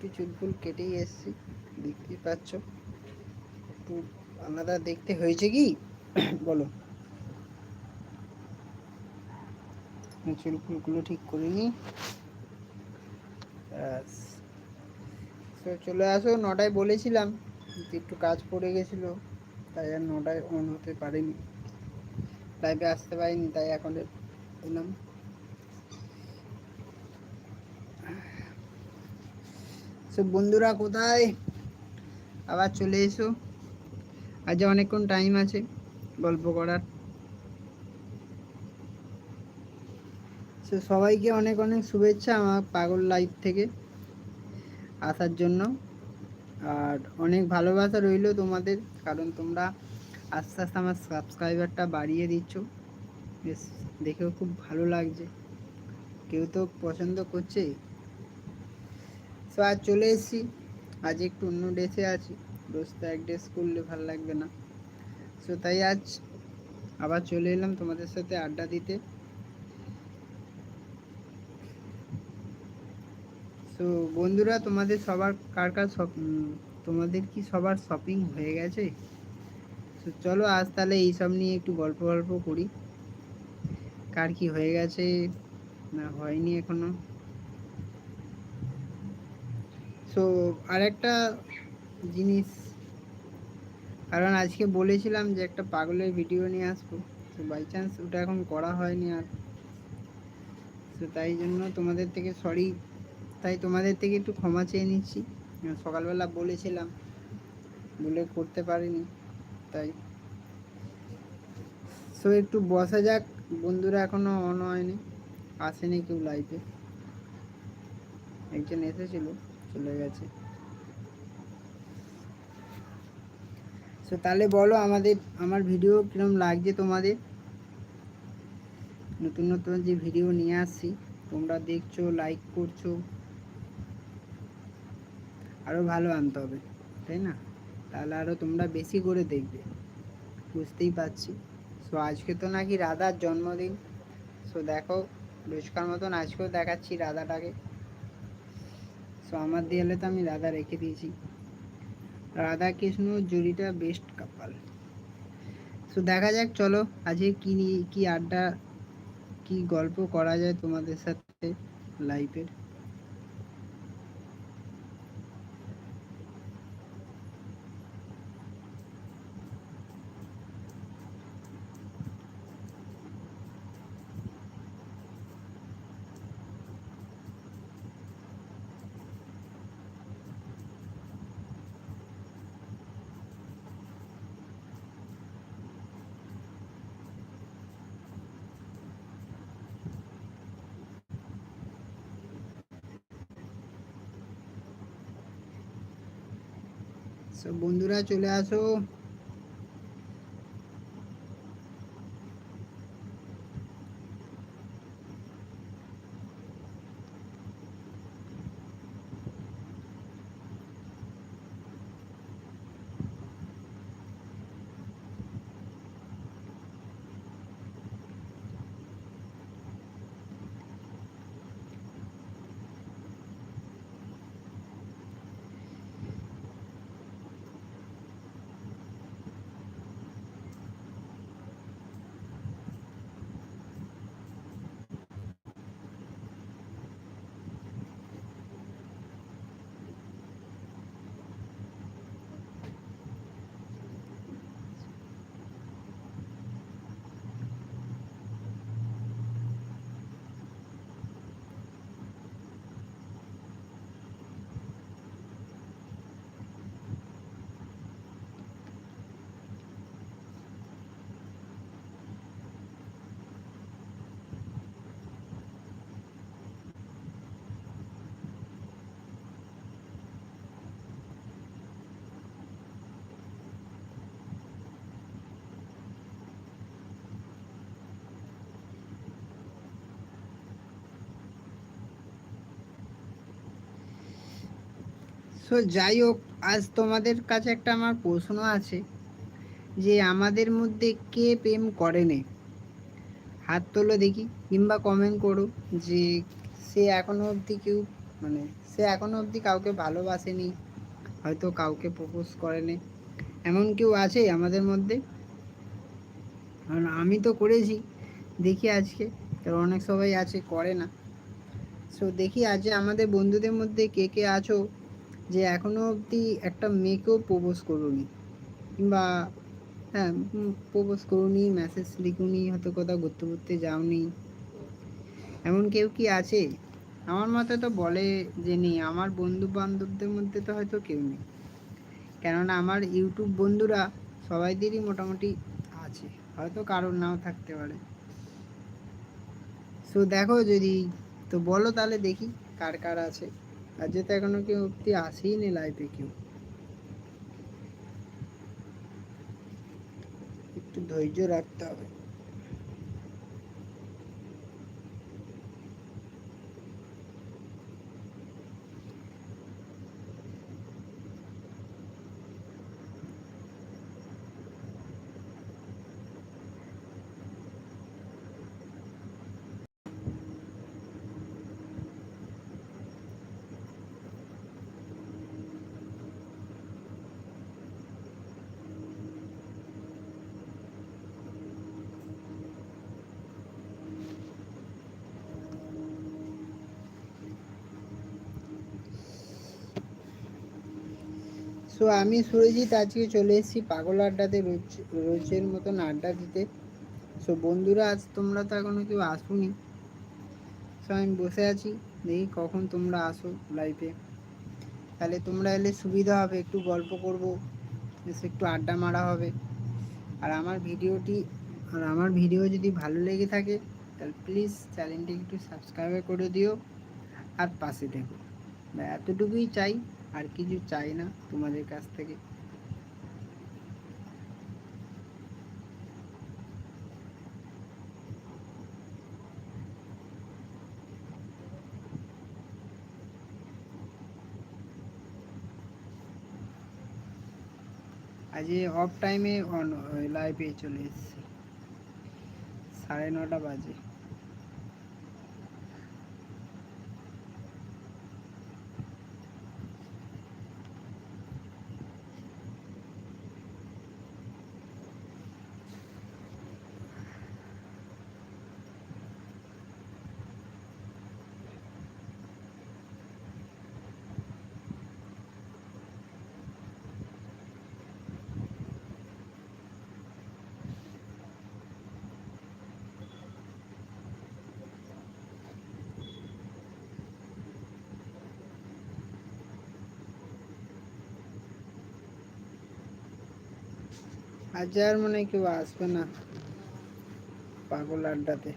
একটু চুলফুল কেটেই এসছি। দেখতেই পাচ্ছ। একটু আলাদা দেখতে হয়েছে কি? বলো। চুলফুলগুলো ঠিক করে নিই। চলে আসো, নটায় বলেছিলাম একটু কাজ পড়ে গেছিল, তাই আর নটায় অন হতে পারিনি। লাইভে আসতে পারিনি, তাই এখন এলাম সো বন্ধুরা কোথায়? আবার চলে এসো। আজ অনেকক্ষণ টাইম আছে গল্প করার। সো সবাইকে অনেক অনেক শুভেচ্ছা আমার পাগল লাইফ থেকে আসার জন্য। আর অনেক ভালোবাসা রইল তোমাদের, কারণ তোমরা আস্তে আস্তে আমার সাবস্ক্রাইবারটা বাড়িয়ে দিচ্ছ। বেশ, দেখেও খুব ভালো লাগছে। কেউ তো পছন্দ করছে? সো আজ চলে এসেছি। আজ একটু অন্য ড্রেসে আছি। রোজ তো এক ড্রেস করলে ভালো লাগবে না। সো তাই আজ আবার চলে এলাম তোমাদের সাথে আড্ডা দিতে। সো বন্ধুরা, তোমাদের সবার কার কার তোমাদের কি সবার শপিং হয়ে গেছে? তো চলো আজ তাহলে এইসব নিয়ে একটু গল্প গল্প করি। কার কি হয়ে গেছে, না হয়নি এখনও। সো আরেকটা জিনিস, কারণ আজকে বলেছিলাম যে একটা পাগলের ভিডিও নিয়ে আসব। তো বাই চান্স ওটা এখন করা হয়নি আর। তো তাই জন্য তোমাদের থেকে সরি তাই তোমাদের থেকে একটু ক্ষমা চেয়ে নিচ্ছি। সকালবেলা বলেছিলাম বলে করতে পারিনি, তাই। সো একটু বসা যাক, বন্ধুরা এখনও অন হয়নি, আসেনি কেউ লাইভে একজন এসেছিল। চলে গেছে। সো তাহলে বলো আমাদের, আমার ভিডিও কিরম লাগছে তোমাদের? নতুন নতুন যে ভিডিও নিয়ে আসছি, তোমরা দেখছ লাইক করছ আরও ভালো আনতে হবে, তাই না? তাহলে আরও তোমরা বেশি করে দেখবে, বুঝতেই পারছি। সো আজকে তো নাকি রাধার জন্মদিন। সো দেখো, রোজকার মতন আজকেও দেখাচ্ছি রাধাটাকে। সো আমার দেয়ালে তো আমি রাধা রেখে দিয়েছি। রাধা কৃষ্ণ জুড়িটা বেস্ট কাপাল সো দেখা যাক, চলো, আজকে কি নিয়ে, কি আড্ডা, কি গল্প করা যায় তোমাদের সাথে লাইফের সব বন্ধুরা চলে আসো। সো যাই হোক আজ তোমাদের কাছে একটা আমার প্রশ্ন আছে যে, আমাদের মধ্যে কে প্রেম করেনি হাত তোলো দেখি, কিংবা কমেন্ট করো যে, সে এখনও অবধি কেউ মানে সে এখনও অবধি কাউকে ভালোবাসেনি, হয়তো কাউকে প্রপোজ করেনি। এমন কেউ আছে আমাদের মধ্যে? কারণ আমি তো করেছি, দেখি আজকে। কারণ অনেক সবাই আছে, করে না। সো দেখি আজ আমাদের বন্ধুদের মধ্যে কে কে আছো যে এখনও অবধি একটা মেয়েকেও প্রপোজ করুনি। কিংবা হ্যাঁ প্রপোজ করুনি মেসেজ লিখুনি, হয়তো কোথাও ঘুরতে ঘুরতে যাওনি। এমন কেউ কি আছে? আমার মতে তো বলে যে নেই, আমার বন্ধু বান্ধবদের মধ্যে তো হয়তো কেউ নেই। কেননা আমার ইউটিউব বন্ধুরা সবাইদেরই মোটামুটি আছে, হয়তো কারোর নাও থাকতে পারে। সো দেখো যদি, তো বলো তাহলে দেখি কার কার আছে। আর যেতে এখনও কেউ অব্দি আসেই নি লাইফে কেউ। একটু ধৈর্য রাখতে হবে। সো আমি সুরজিৎ আজকে চলে এসেছি পাগল আড্ডাতে রোজ, রোজের মতন আড্ডা দিতে। সো বন্ধুরা, আজ তোমরা তো এখনও কেউ আসুনি। সো আমি বসে আছি। দেখি কখন তোমরা আসো লাইফে তাহলে তোমরা এলে সুবিধা হবে, একটু গল্প করব একটু আড্ডা মারা হবে। আর আমার ভিডিওটি, আর আমার ভিডিও যদি ভালো লেগে থাকে, তাহলে প্লিজ চ্যানেলটি একটু সাবস্ক্রাইব করে দিও। আর পাশে থেকো। এতটুকুই চাই। আর কিছু চাই না তোমাদের কাছ থেকে। আজ অফ টাইমে অন লাইভে চলে এসেছি। সাড়ে নটা বাজে। আজ আর মনে হয় কেউ আসবে না পাগল আড্ডাতে।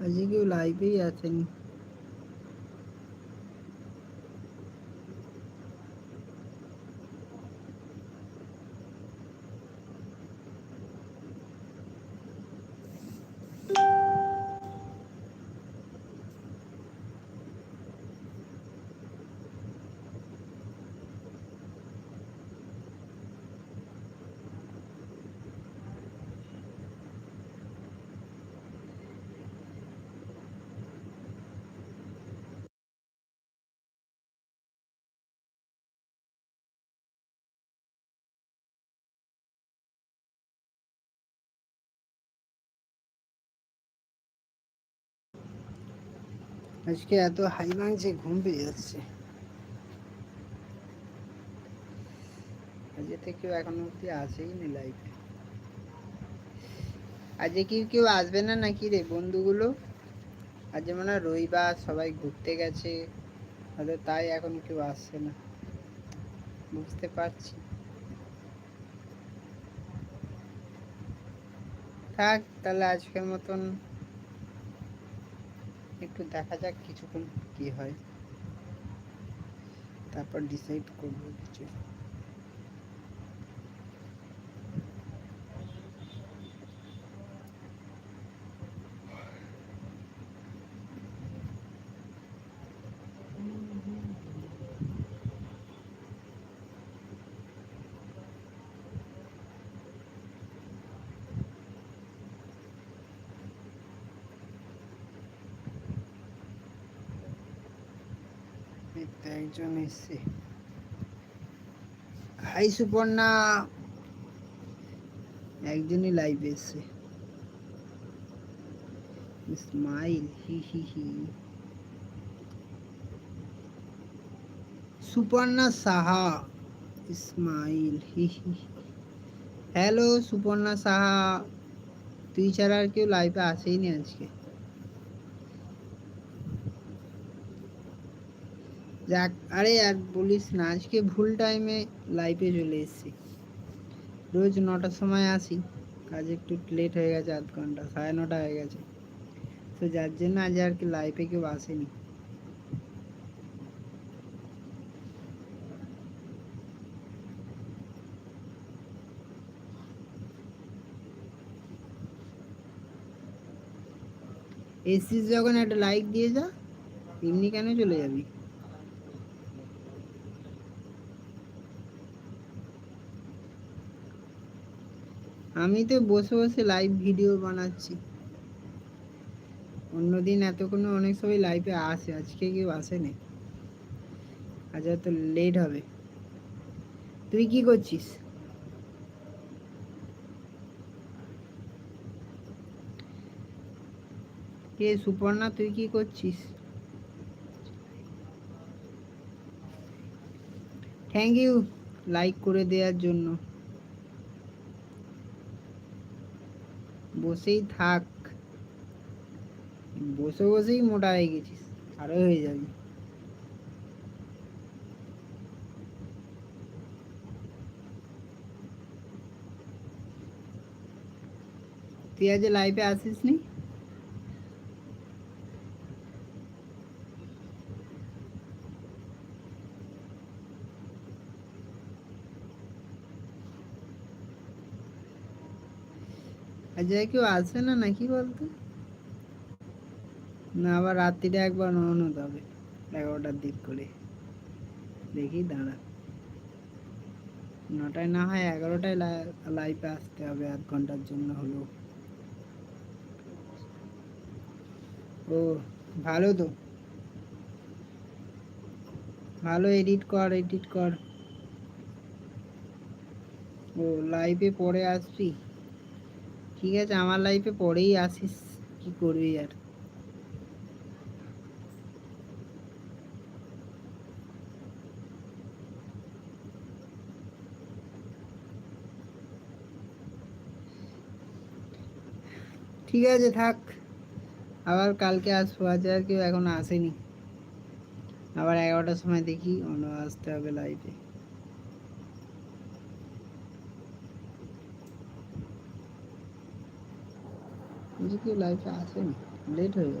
আজকে কেউ লাইভেই আছেনি। আজকে এত হাই ভাঙছে ঘুম পেয়ে যাচ্ছে। আজকে থেকে এখনও অব্দি আসেই নি লাইফে আজকে কি কেউ আসবে না নাকি রে বন্ধুগুলো? আজ মনে হয় রবিবার, সবাই ঘুরতে গেছে। হয়তো তাই এখন কেউ আসছে না। বুঝতে পারছি। থাক, তাহলে আজকের মতন একটু দেখা যাক কিছুক্ষণ কি হয়। তারপর ডিসাইড করব কিছু। একজন এসছে হাই সুপর্ণা একজনই লাইভ এসছে স্মাইল হি হি হি সুপর্ণা সাহা ইসমাইল হি হি হ্যালো সুপর্ণা সাহা তুই ছাড়া আর কেউ লাইভে আসেইনি আজকে। যাক, আরে আর বলিস না, আজকে ভুল টাইমে লাইভে চলে এসেছি। রোজ নটার সময় আসি, কাজ একটু লেট হয়ে গেছে, আধ ঘণ্টা, সাড়ে নটা হয়ে গেছে। তো যার জন্য আজ আর কি লাইভে কেউ আসেনি। এসিস যখন একটা লাইক দিয়ে যা, এমনি কেন চলে যাবি? আমি তো বসে বসে লাইভ ভিডিও বানাচ্ছি। অন্যদিন এতক্ষণ অনেক সবাই লাইভে আসে, আজকে কেউ আসেনি। আজ হয়তো লেট হবে। তুই কি করছিস? কে, সুপর্ণা, তুই কি করছিস? থ্যাংক ইউ লাইক করে দেওয়ার জন্য। বসেই থাক। বসে বসেই মোটা হয়ে গেছিস, আরও হয়ে যাবি। তুই আজ লাইভে আসিস নি আজ আর কেউ আসে না নাকি বলতো? না, আবার রাত্রিটা একবার হতে হবে। এগারোটার দিক করে। দেখি, দাঁড়া। নটায় না হয় এগারোটায় লাইভে আসতে হবে, আধ ঘণ্টার জন্য হলো ও, ভালো তো। ভালো এডিট কর এডিট কর। ও লাইভে পরে আসবি? ঠিক আছে, আমার লাইফে পরেই আসিস, কি করবি আর? ঠিক আছে, থাক। আবার কালকে আসব, আজ আর কেউ এখন আসেনি। আবার এগারোটার সময় দেখি, অন্য আসতে হবে লাইভে যে কেউ লাইফে আসেনি লেট হয়ে গেছে।